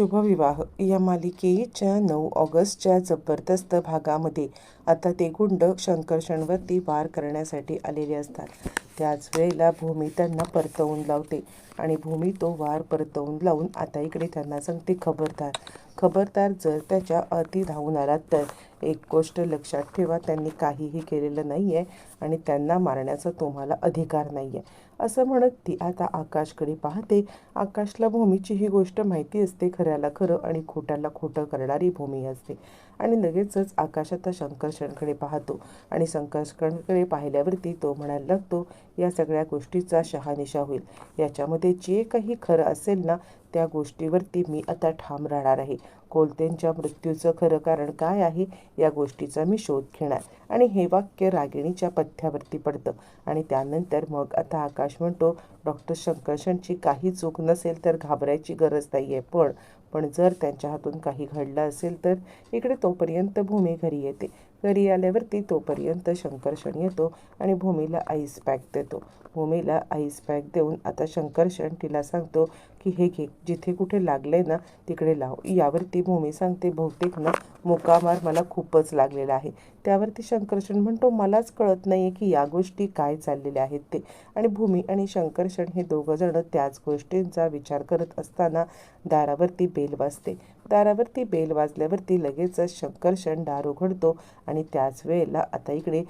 शुभविवाह. या मालिकेच्या नऊ ऑगस्टच्या जबरदस्त भागामध्ये आता ते गुंड शंकर्षणवरती वार करण्यासाठी आलेले असतात. त्याच वेळेला भूमी त्यांना परतवून लावते आणि भूमी तो वार परतवून लावून आता इकडे त्यांना सांगते खबरदार. खबरदार जर त्याच्या अति धावून आलात तर एक गोष्ट लक्षात ठेवा त्यांनी काहीही केलेलं नाही आहे आणि त्यांना मारण्याचा तुम्हाला अधिकार नाही आहे असं म्हणत ती आता आकाशकडे पाहते. आकाशला भूमीची ही गोष्ट माहिती असते खऱ्याला खरं आणि खोट्याला खोटं करणारी भूमी असते. आणि लगेचच आकाशात शंकर शणकडे पाहतो. आणि शंकरशणकडे पाहिल्यावरती तो म्हणायला लागतो या सगळ्या गोष्टीचा शहानिशा होईल. याच्यामध्ये जे काही खरं असेल ना त्या गोष्टीवरती मी आता ठाम राहणार आहे. कोलतेंच्या मृत्यूचं खरं कारण काय आहे या गोष्टीचा मी शोध घेणार. आणि हे वाक्य रागिणीच्या पथ्यावरती पडतं. आणि त्यानंतर मग आता आकाश म्हणतो डॉक्टर शंकरशनची काही चूक नसेल तर घाबरायची गरज नाही आहे पण पण जर त्यांच्या हातून काही घडलं असेल तर इकडे तोपर्यंत भूमी घरी येते. घरी आल्यावरती तोपर्यंत शंकरशण येतो आणि भूमीला आईस पॅक देतो. भूमीला आईस पॅक देऊन आता शंकरशण तिला सांगतो की हे घे जिथे कुठे लागले ना तिकडे लाव यावरती भूमी सांगते बहुतेक ना मुकामार मला खूपच लागलेला आहे त्यावरती शंकरशण म्हणतो मलाच कळत नाही आहे की या गोष्टी काय चाललेल्या आहेत ते आणि भूमी आणि शंकरशण हे दोघंजणं त्याच गोष्टींचा विचार करत असताना दारावरती बेल वाजते. दारावरती बेल वाजल्यावरती लगेचच शंकरशण दार उघडतो आणि त्याच वेळेला आता इकडे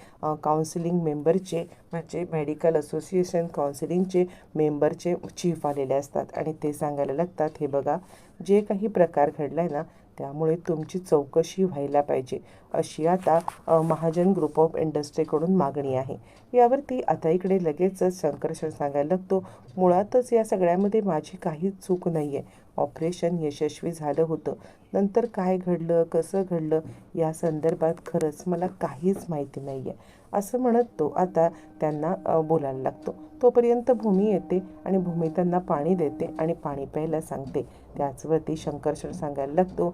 काउन्सिलिंग मेंबरचे म्हणजे मेडिकल असोसिएशन काउन्सिलिंगचे मेंबरचे चीफ आलेले असतात. आणि ते सांगायला लागतात हे बघा जे काही प्रकार घडला आहे ना त्यामुळे तुमची चौकशी व्हायला पाहिजे. अशी आता महाजन ग्रुप ऑफ इंडस्ट्रीकडून मागणी आहे. यावरती आता इकडे लगेचच शंकरशण सांगायला लागतो मुळातच या सगळ्यामध्ये माझी काहीच चूक नाही आहे ऑपरेशन यशस्वी झालं होतं. नंतर काय घडलं कसं घडलं या संदर्भात खरंच मला काहीच माहिती नाही आहे असं म्हणत तो आता त्यांना बोलायला लागतो. तोपर्यंत भूमी येते आणि भूमी त्यांना पाणी देते आणि पाणी प्यायला सांगते. त्याचवरती शंकरशण सांगायला लागतो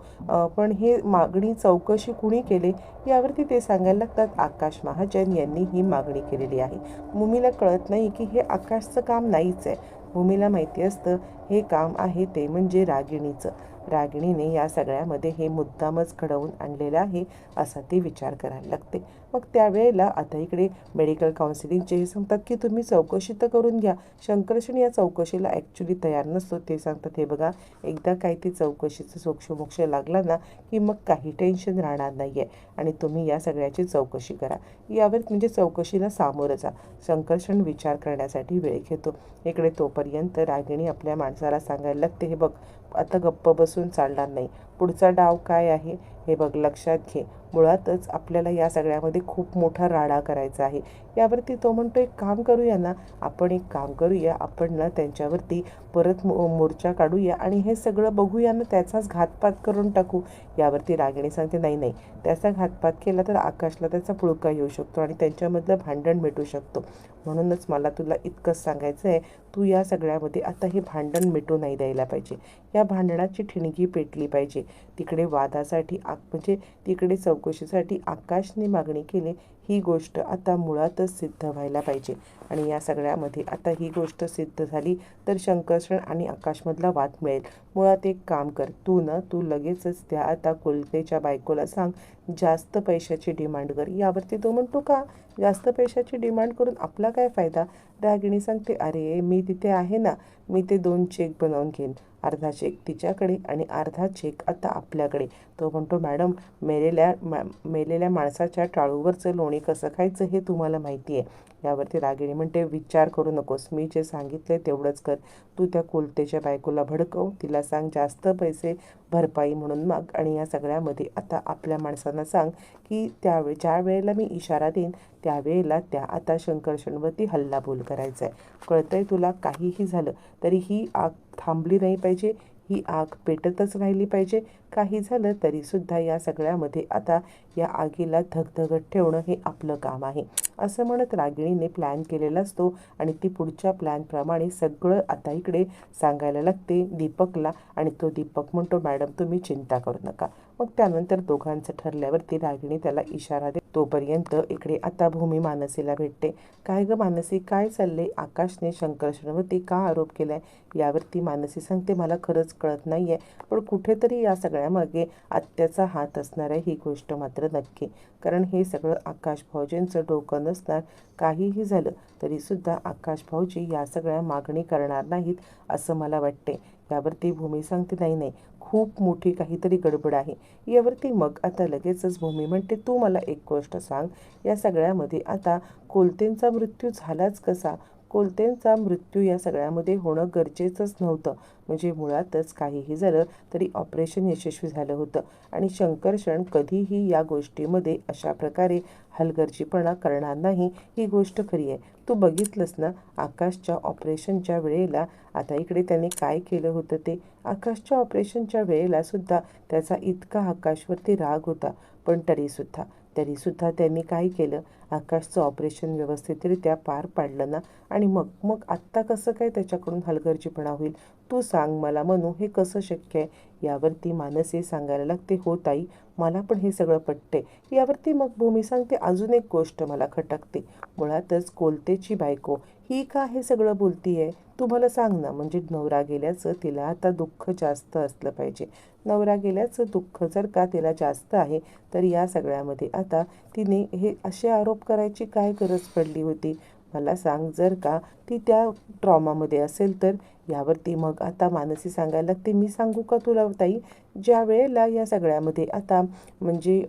पण हे मागणी चौकशी कुणी केली? यावरती ते सांगायला लागतात आकाश महाजन यांनी ही मागणी केलेली आहे. भूमीला कळत नाही की हे आकाशचं काम नाहीच आहे. भूमीला माहिती असतं हे काम आहे ते म्हणजे रागिणीचं. रागिणीने या सगळ्यामध्ये हे मुद्दामच घडवून आणलेलं आहे असा ती विचार करायला लागते. मग त्यावेळेला आता इकडे मेडिकल काउन्सिलिंगचे हे सांगतात की तुम्ही चौकशी तर करून घ्या. शंकरशण या चौकशीला ॲक्च्युली तयार नसतो. ते सांगतात हे बघा एकदा काही ती चौकशीचं सोक्षमोक्ष लागला ना की मग काही टेन्शन राहणार नाही आहे आणि तुम्ही या सगळ्याची चौकशी करा. यावर म्हणजे चौकशीला सामोरं जा. शंकरशण विचार करण्यासाठी वेळ घेतो. इकडे तोपर्यंत रागिणी आपल्या माणसाला सांगायला लागते हे बघ आता गप्प बसून चालणार नाही. पुढचा डाव काय आहे हे बघ लक्षात घे. मुळातच आपल्याला या सगळ्यामध्ये खूप मोठा राडा करायचा आहे. यावरती तो म्हणतो एक काम करूया ना आपण एक काम करूया आपण ना त्यांच्यावरती परत मो मोर्चा काढूया आणि हे सगळं बघूया ना त्याचाच घातपात करून टाकू. यावरती रागिणी सांगते नाही नाही त्याचा घातपात केला तर आकाशला त्याचा पुळका येऊ शकतो आणि त्यांच्यामधलं भांडण मिटू शकतो. म्हणूनच मला तुला इतकंच सांगायचं आहे तू या सगळ्यामध्ये आता हे भांडण मिटू नाही द्यायला पाहिजे. या भांडणाची ठिणगी पेटली पाहिजे. तिकडे वादासाठी आक म्हणजे तिकडे चौकशीसाठी आकाशने मागणी केली ही गोष्ट आता मुळातच सिद्ध व्हायला पाहिजे. आणि या सगळ्यामध्ये आता ही गोष्ट सिद्ध झाली तर शंकरशण आणि आकाशमधला वाद मिळेल. मुळात एक काम कर तू ना तू लगेचच त्या आता कोलतेच्या बायकोला सांग जास्त पैशाची डिमांड कर यावरती तो म्हणतो का? जास्त पैशाची डिमांड करून आपला काय फायदा? रागिणी सांगते अरे मी तिथे आहे ना मी ते दोन चेक बनवून घेईन. अर्धा चेक तिच्याकडे आणि अर्धा चेक आता आपल्याकडे. तो म्हणतो मॅडम मेलेल्या मा मेलेल्या माणसाच्या टाळूवरचं लोणी कसं खायचं हे तुम्हाला माहिती आहे. यावरती रागिणी म्हणते विचार करू नकोस. मी जे सांगितले तेवढंच कर. तू त्या कोलतेच्या बायकोला भडकव. तिला सांग जास्त पैसे भरपाई म्हणून माग. आणि या सगळ्यामध्ये आता आपल्या माणसांना सांग की त्यावेळी ज्या वेळेला मी इशारा देईन त्यावेळेला त्या आता शंकरशणवरती हल्ला बोल करायचा आहे कळतंय तुला काहीही झालं तरी ही आग थांबली नाही पाहिजे. ही आग पेटतच राहिली पाहिजे. काही झालं तरीसुद्धा या सगळ्यामध्ये आता या आगीला धगधगत ठेवणं हे आपलं काम आहे. असं म्हणत रागिणीने प्लॅन केलेला असतो आणि ती पुढच्या प्लॅनप्रमाणे सगळं आता इकडे सांगायला लागते दीपकला आणि तो दीपक म्हणतो मॅडम तुम्ही चिंता करू नका. मग त्यानंतर दोघांचं ठरल्यावरती रागिणी त्याला इशारा दे तोपर्यंत इकडे आता भूमी मानसीला भेटते. काय ग मानसी? काय चालले आकाशने शंकरशनवरती का आरोप केलाय? यावरती मानसी सांगते मला खरंच कळत नाही आहे पण कुठेतरी या सगळ्यामागे आत्याचा हात असणार आहे ही गोष्ट मात्र नक्की. कारण हे सगळं आकाश भाऊजींचं डोकं नसणार काहीही झालं तरीसुद्धा आकाश भाऊजी या सगळ्या मागणी करणार नाहीत असं मला वाटते यावरती भूमी सांगते नाही नाही खूप मोठी काहीतरी गडबड आहे. यावरती मग आता लगेचच भूमी म्हणते तू मला एक गोष्ट सांग. या सगळ्यामध्ये आता कोलतेंचा मृत्यू झालाच कसा? कोलतेंचा मृत्यू या सगळ्यामध्ये होणं गरजेचंच नव्हतं. म्हणजे मुळातच काहीही झालं तरी ऑपरेशन यशस्वी झालं होतं. आणि शंकरशण कधीही या गोष्टीमध्ये अशा प्रकारे हलगर्जीपणा करणार नाही ही गोष्ट खरी आहे. तू बघितलंस ना आकाशच्या ऑपरेशनच्या वेळेला आता इकडे त्याने काय केलं होतं ते? आकाशच्या ऑपरेशनच्या वेळेला सुद्धा त्याचा इतका आकाशवरती राग होता. पण तरीसुद्धा तरीसुद्धा त्यांनी काय केलं. आकाशचं ऑपरेशन व्यवस्थितरित्या पार पाडलं ना? आणि मग मग आत्ता कसं काय त्याच्याकडून हलगर्जीपणा होईल? तू सांग मला म्हणू हे कसं शक्य आहे? यावरती मानसे सांगायला लागते हो ताई मला पण हे सगळं पटते यावरती मग भूमी सांगते अजून एक गोष्ट मला खटकते. मुळातच कोलतेची बायको ही का हे सगळं बोलती आहे तू मला सांग ना म्हणजे नवरा गेल्याचं तिला आता दुःख जास्त असलं पाहिजे. नवरा गेल्याचं दुःख जर का तिला जास्त आहे तर या सगळ्यामध्ये आता तिने हे असे आरोप करायची काय गरज पडली होती? मला सांग जर का ती त्या ट्रॉमामध्ये असेल तर? यावरती मग आता मानसी सांगायला लागते मी सांगू का तुला ताई? ज्या वेळेला या सगळ्यामध्ये आता म्हणजे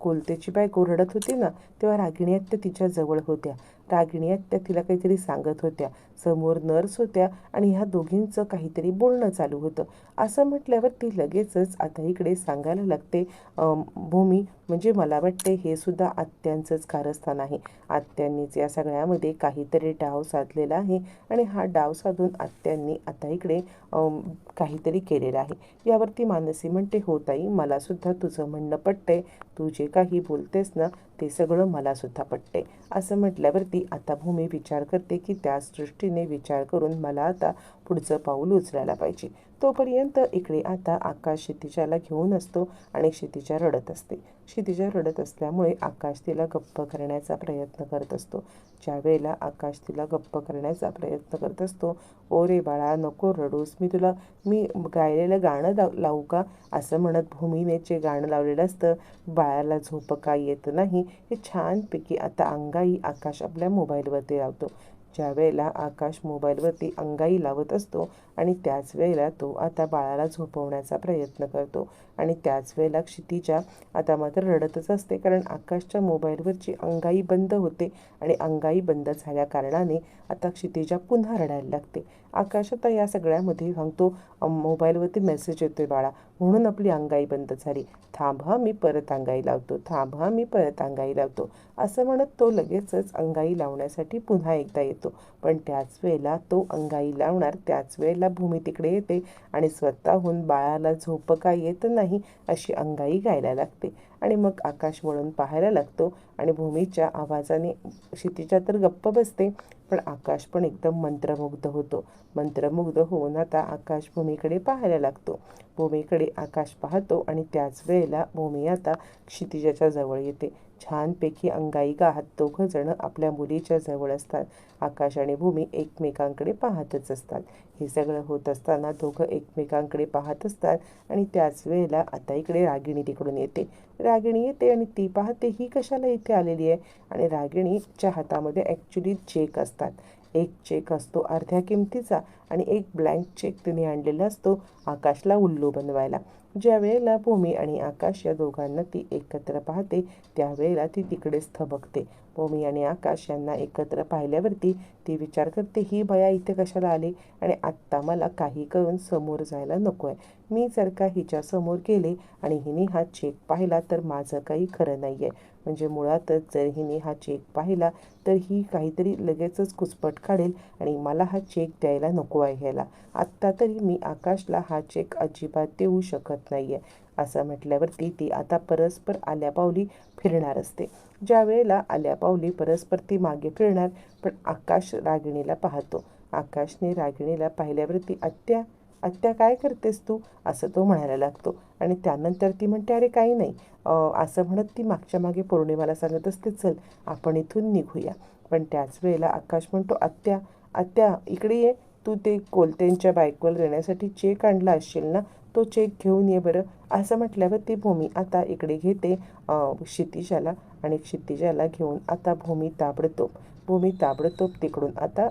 कोलतेची बायको रडत होती ना तेव्हा रागिणी आत्या तिच्या जवळ होत्या. रागिणी आत्या तिला काहीतरी सांगत होत्या. समोर नर्स होत्या आणि ह्या दोघींचं काहीतरी बोलणं चालू होतं. असं म्हटल्यावर ती लगेचच आता इकडे सांगायला लागते भूमी म्हणजे मला वाटते हे सुद्धा आत्यांचंच कारस्थान आहे. आत्यांनीच या सगळ्यामध्ये काहीतरी डाव साधलेला आहे आणि हा डाव साधून आत्यांनी आता इकडे काहीतरी केलेलं आहे. यावरती मानसी म्हणते हो ताई मलासुद्धा तुझं म्हणणं पटतंय. तू जे काही बोलतेस ना ते सगळं मलासुद्धा पटते असं म्हटल्यावरती आता भूमी विचार करते की त्याच दृष्टीने विचार करून मला आता पुढचं पाऊल उचलायला पाहिजे. तोपर्यंत इकडे आता आकाश क्षितिजाला घेऊन असतो आणि क्षितिजा रडत असते. क्षितिजा रडत असल्यामुळे आकाश तिला गप्प करण्याचा प्रयत्न करत असतो. ज्या वेळेला आकाश तिला गप्प करण्याचा प्रयत्न करत असतो ओ रे बाळा नको रडूस मी तुला मी गायलेलं गाणं लाव लावू का? असं म्हणत भूमीने जे गाणं लावलेलं असतं बाळाला झोप का येत नाही हे छानपैकी आता अंगाई आकाश आपल्या मोबाईलवरती लावतो. ज्या वेळेला आकाश मोबाईलवरती अंगाई लावत असतो आणि त्याच वेळेला तो आता बाळाला झोपवण्याचा प्रयत्न करतो. आणि त्याच वेळेला क्षितिजा आता मात्र रडतच असते. कारण आकाशच्या मोबाईलवरची अंगाई बंद होते आणि अंगाई बंद झाल्या कारणाने आता क्षितिजा पुन्हा रडायला लागते. आकाश आता या सगळ्यामध्ये सांगतो मोबाईलवरती मेसेज येतोय बाळा. म्हणून आपली अंगाई बंद झाली. थांब हा मी परत अंगाई लावतो. थांब हा मी परत अंगाई लावतो. असं म्हणत तो लगेचच अंगाई लावण्यासाठी पुन्हा एकदा येतो. पण त्याच वेळेला तो अंगाई लावणार त्याच वेळेला भूमी तिकडे येते आणि स्वतःहून बाळाला झोप का येत नाही अशी अंगाई गायला लागते. आणि मग आकाश वळून पाहायला लागतो आणि भूमीच्या आवाजाने क्षितिजा तर गप्प बसते पण आकाश पण एकदम मंत्रमुग्ध होतो. मंत्रमुग्ध होऊन आता आकाश भूमीकडे पाहायला लागतो. भूमीकडे आकाश पाहतो आणि त्याच वेळेला भूमी आता क्षितिजाच्या जवळ येते. छानपैकी अंगाई आहात दोघं जण आपल्या मुलीच्या जवळ असतात. आकाश आणि भूमी एकमेकांकडे पाहतच असतात. हे सगळं होत असताना दोघं एकमेकांकडे पाहत असतात आणि त्याच वेळेला आता इकडे रागिणी तिकडून येते. रागिणी येते आणि ती पाहते ही कशाला इथे आलेली आहे? आणि रागिणीच्या हातामध्ये ॲक्च्युली चेक असतात. एक चेक असतो अर्ध्या किमतीचा आणि एक ब्लँक चेक तिने आणलेला असतो आकाशला उल्लू बनवायला. ज्या वेळेला भूमी आणि आकाश या दोघांना ती एकत्र पाहते त्यावेळेला ती तिकडेच थबकते. भूमी आणि आकाश यांना एकत्र पाहिल्यावरती ती विचार करते ही बया इथे कशाला आली? आणि आत्ता मला काही करून समोर जायला नको आहे मी जर का हिच्या समोर गेले आणि हिने हा चेक पाहिला तर माझं काही खरं नाही आहे म्हणजे मुळातच जर हिने हा चेक पाहिला तर ही काहीतरी लगेचच कुचपट काढेल आणि मला हा चेक द्यायला नको आहे ह्याला. आत्ता तरी मी आकाशला हा चेक अजिबात देऊ शकत नाही आहे असं म्हटल्यावरती ती आता परस्पर आल्यापावली फिरणार असते. ज्या वेळेला परस्पर ती मागे फिरणार पण आकाश रागिणीला पाहतो. आकाशने रागिणीला पाहिल्यावरती अत्या आत्या काय करतेस तू? असं तो म्हणायला लागतो. आणि त्यानंतर ती म्हणते अरे काही नाही. असं म्हणत ती मागच्या मागे पौर्णिमाला सांगत असते चल आपण इथून निघूया. पण त्याच वेळेला आकाश म्हणतो आत्या आत्या इकडे ये. तू ते कोलत्यांच्या बायकोला देण्यासाठी चेक आणला असशील ना? तो चेक घेऊन ये बरं. असं म्हटल्यावर ती भूमी आता इकडे घेते क्षितिजाला आणि क्षितिजाला घेऊन आता भूमी ताबडतोब भूमी ताबडतोब तिकडून आता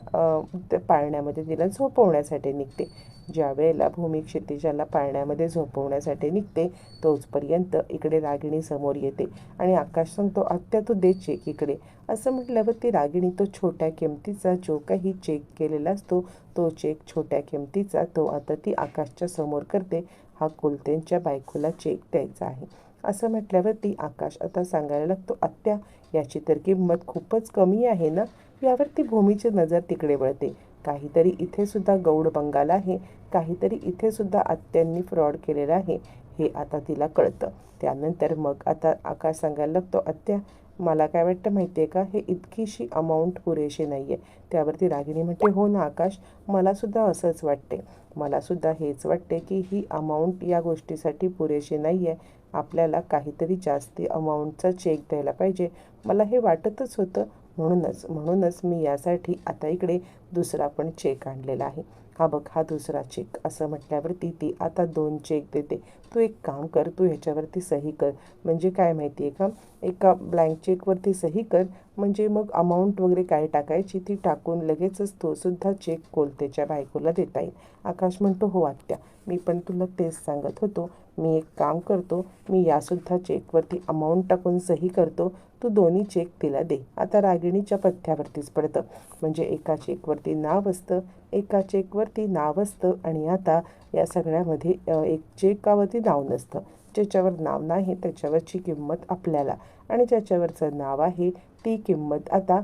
त्या पाळण्यामध्ये तिला झोपवण्यासाठी निघते. ज्या वेळेला भूमी क्षितिजाला पाळण्यामध्ये झोपवण्यासाठी निघते तोचपर्यंत इकडे रागिणी समोर येते आणि आकाश सांगतो आत्या तू दे चेक इकडे. असं म्हटल्यावर ती रागिणी तो छोट्या किमतीचा जो काही चेक केलेला असतो तो चेक छोट्या किमतीचा तो आता ती आकाशच्या समोर करते. हा कुलतेंच्या बायकोला चेक द्यायचा आहे. असं म्हटल्यावर ती आकाश आता सांगायला लागतो आत्या याची तर किंमत खूपच कमी आहे ना? यावरती भूमीची नजर तिकडे वळते. काहीतरी इथे सुद्धा गौड बंगाल आहे. काहीतरी इथे सुद्धा आत्यांनी फ्रॉड केलेला आहे. हे आता तिला कळतं. त्यानंतर मग आता आकाश सांगायला लागतो आत्या मला काय वाटतं माहिती आहे का? हे इतकीशी अमाऊंट पुरेशी नाही आहे त्यावरती रागिणी म्हणते हो ना आकाश मलासुद्धा असंच वाटते मलासुद्धा हेच वाटते की ही अमाऊंट या गोष्टीसाठी पुरेशी नाही आहे आपल्याला काहीतरी जास्ती अमाऊंटचा चेक द्यायला पाहिजे. मला हे वाटतच होतं. म्हणूनच म्हणूनच मी यासाठी आता इकडे दुसरा पण चेक आणलेला आहे. हा बघ हा दुसरा चेक असं म्हटल्यावरती ती आता दोन चेक देते. तू एक काम कर तू ह्याच्यावरती सही कर. म्हणजे काय माहिती आहे का? एका ब्लँक चेकवरती सही कर. म्हणजे मग अमाऊंट वगैरे काय टाकायची ती टाकून लगेचच तो सुद्धा चेक कोलतेच्या बायकोला देता येईल. आकाश म्हणतो हो आत्या मी पण तुला तेच सांगत होतो. मी एक काम करतो मी यासुद्धा चेकवरती अमाऊंट टाकून सही करतो तू दोन्ही चेक तिला दे. आता रागिणीच्या पथ्यावरतीच पडतं. म्हणजे एका चेकवरती नाव असतं एका चेकवरती नाव असतं आणि आता या सगळ्यामध्ये एक चेकावरती नाव नसतं. ज्याच्यावर नाव नाही त्याच्यावरची किंमत आपल्याला. आणि ज्याच्यावरचं नाव आहे ती किंमत आता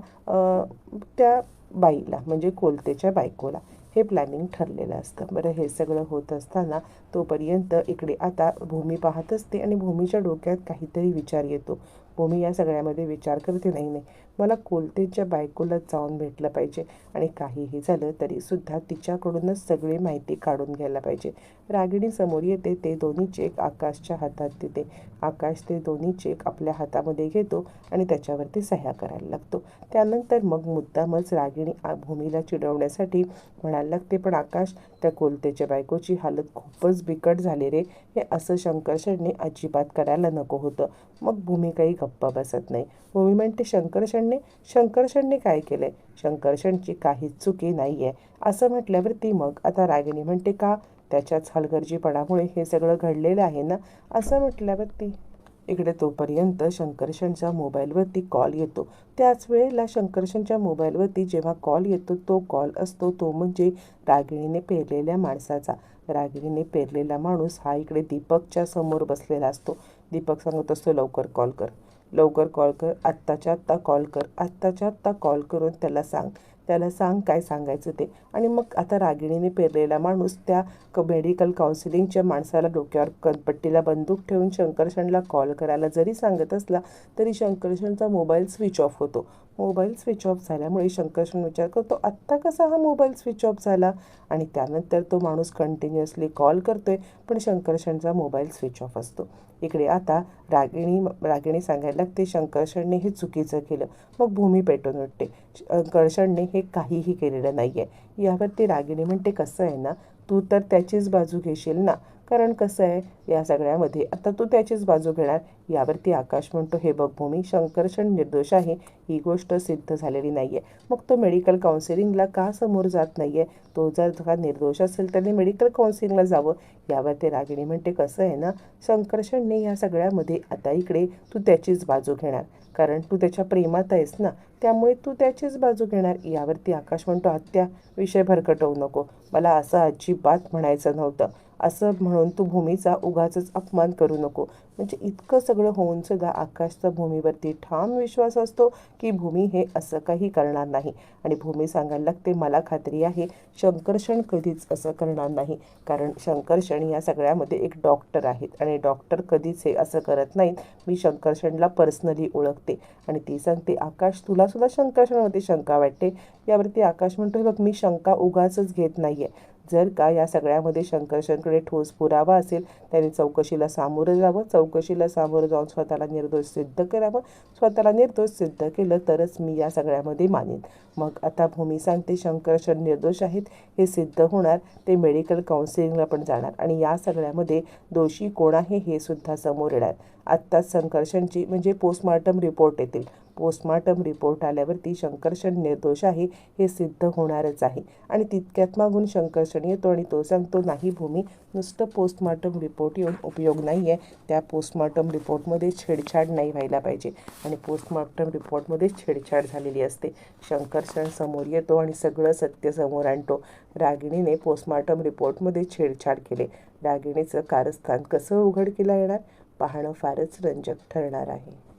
त्या बाईला म्हणजे कोलतेच्या बायकोला. हे प्लॅनिंग ठरलेलं असतं. बरं हे सगळं होत असताना तोपर्यंत इकडे आता भूमी पाहत असते आणि भूमीच्या डोक्यात काहीतरी विचार येतो. भूमी या सगळ्यामध्ये विचार करते नाही नाही मला कोलतेच्या बायकोला जाऊन भेटलं पाहिजे. आणि काहीही झालं तरीसुद्धा तिच्याकडूनच सगळी माहिती काढून घ्यायला पाहिजे. रागिणी समोर येते ते दोन्ही चेक आकाशच्या हातात देते. आकाश ते दोन्ही चेक आपल्या हातामध्ये घेतो आणि त्याच्यावरती सह्या करायला लागतो. त्यानंतर मग मुद्दामच रागिणी आ- भूमीला चिडवण्यासाठी म्हणायला लागते पण आकाश त्या कोलतेच्या बायकोची हालत खूपच बिकट झाली रे. हे असं शंकरशनने अजिबात करायला नको होतं मग भूमी काही गप्पा बसत नाही. भूमी म्हणते शंकरशनने शंकरशनने काय केलंय? शंकरशनची काहीच चुकी नाही आहे असं म्हटल्यावर ती मग आता रागिणी म्हणते का? त्याच्याच हलगर्जीपणामुळे हे सगळं घडलेलं आहे ना? असं म्हटल्यावर ती इकडे तोपर्यंत शंकरशनच्या मोबाईलवरती कॉल येतो. त्याच वेळेला शंकरशनच्या मोबाईलवरती जेव्हा कॉल येतो तो कॉल असतो तो म्हणजे रागिणीने पेरलेल्या माणसाचा. रागिणीने पेरलेला माणूस हा इकडे दीपकच्या समोर बसलेला असतो. दीपक सांगत असतो लवकर कॉल कर. लवकर कॉल कर आत्ताच्या आत्ता कॉल कर आत्ताच्या आत्ता कॉल करून त्याला सांग. त्याला सांग काय सांगायचं ते. आणि मग आता रागिणीने पेरलेला माणूस त्या क मेडिकल काउन्सिलिंगच्या माणसाला डोक्यावर कनपट्टीला बंदूक ठेवून शंकरशणला कॉल करायला जरी सांगत असला तरी शंकरशणचा मोबाईल स्विच ऑफ होतो. मोबाईल स्विच ऑफ झाल्यामुळे शंकरशन विचार करतो आत्ता कसा हा मोबाईल स्विच ऑफ झाला? आणि त्यानंतर तो माणूस कंटिन्युअसली कॉल करतोय पण शंकरशनचा मोबाईल स्विच ऑफ असतो. इकडे आता रागिणी रागिणी सांगायला लागते शंकरशनने हे चुकीचं केलं मग भूमी पेटून उठते. शंकरशनने हे काहीही केलेलं नाही आहे यावरती रागिणी म्हणते कसं आहे ना तू तर त्याचीच बाजू घेशील ना कारण कसं आहे? या सगळ्यामध्ये आता तू त्याचीच बाजू घेणार. यावरती आकाश म्हणतो हे बघ भूमी शंकरशन निर्दोष आहे. ही गोष्ट सिद्ध झालेली नाही आहे मग तो मेडिकल काउन्सिलिंगला का समोर जात नाही आहे तो जर का निर्दोष असेल त्याने मेडिकल काउन्सिलिंगला जावं. यावरती रागिणी म्हणते कसं आहे ना? शंकरशनने या सगळ्यामध्ये आता इकडे तू त्याचीच बाजू घेणार. कारण तू त्याच्या प्रेमात आहेस ना? त्यामुळे तू त्याचीच बाजू घेणार. यावरती आकाश म्हणतो हत्या विषय भरकटवू नको. मला असं अजिबात म्हणायचं नव्हतं. असं म्हणून तू भूमीचा उगाचच अपमान करू नको. म्हणजे इतकं सगळं होऊन सुद्धा आकाशचा भूमीवरती ठाम विश्वास असतो की भूमी हे असं काही करणार नाही. आणि भूमी सांगायला लागते मला खात्री आहे शंकरषण कधीच असं करणार नाही. कारण शंकरषण या सगळ्यामध्ये एक डॉक्टर आहेत. आणि डॉक्टर कधीच हे असं करत नाहीत. मी शंकरशणला पर्सनली ओळखते. आणि ती सांगते आकाश तुला सुद्धा शंका वाटते? यावरती आकाश म्हणतो बघ मी शंका उगाचच घेत नाही आहे जर का या सगळ्यामध्ये शंकरशंकडे ठोस पुरावा असेल त्याने चौकशीला सामोरं जावं. चौकशीला सामोरं जाऊन स्वतःला निर्दोष सिद्ध करावं. स्वतःला निर्दोष सिद्ध केलं तरच मी या सगळ्यामध्ये मानेन. मग आता भूमी सांगते शंकरशन निर्दोष आहेत हे सिद्ध होणार ते मेडिकल काउन्सिलिंगला पण जाणार. आणि या सगळ्यामध्ये दोषी कोण आहे हे सुद्धा समोर येणार. आत्ताच शंकरशनची म्हणजे पोस्टमॉर्टम रिपोर्ट येतील. पोस्टमॉर्टम रिपोर्ट आल्यावरती शंकरषण निर्दोष आहे हे सिद्ध होणारच आहे. आणि तितक्यात मागून शंकरशन येतो आणि तो सांगतो नाही भूमी नुसतं पोस्टमॉर्टम रिपोर्ट येऊन उपयोग नाही आहे त्या पोस्टमॉर्टम रिपोर्टमध्ये छेडछाड नाही व्हायला पाहिजे. आणि पोस्टमॉर्टम रिपोर्टमध्ये छेडछाड झालेली असते. शंकरषण समोर येतो आणि सगळं सत्य समोर आणतो. रागिणीने पोस्टमॉर्टम रिपोर्टमध्ये छेडछाड केले. रागिणीचं कारस्थान कसं उघडकीला येणार? पाहणं फारच रंजक ठरणार आहे.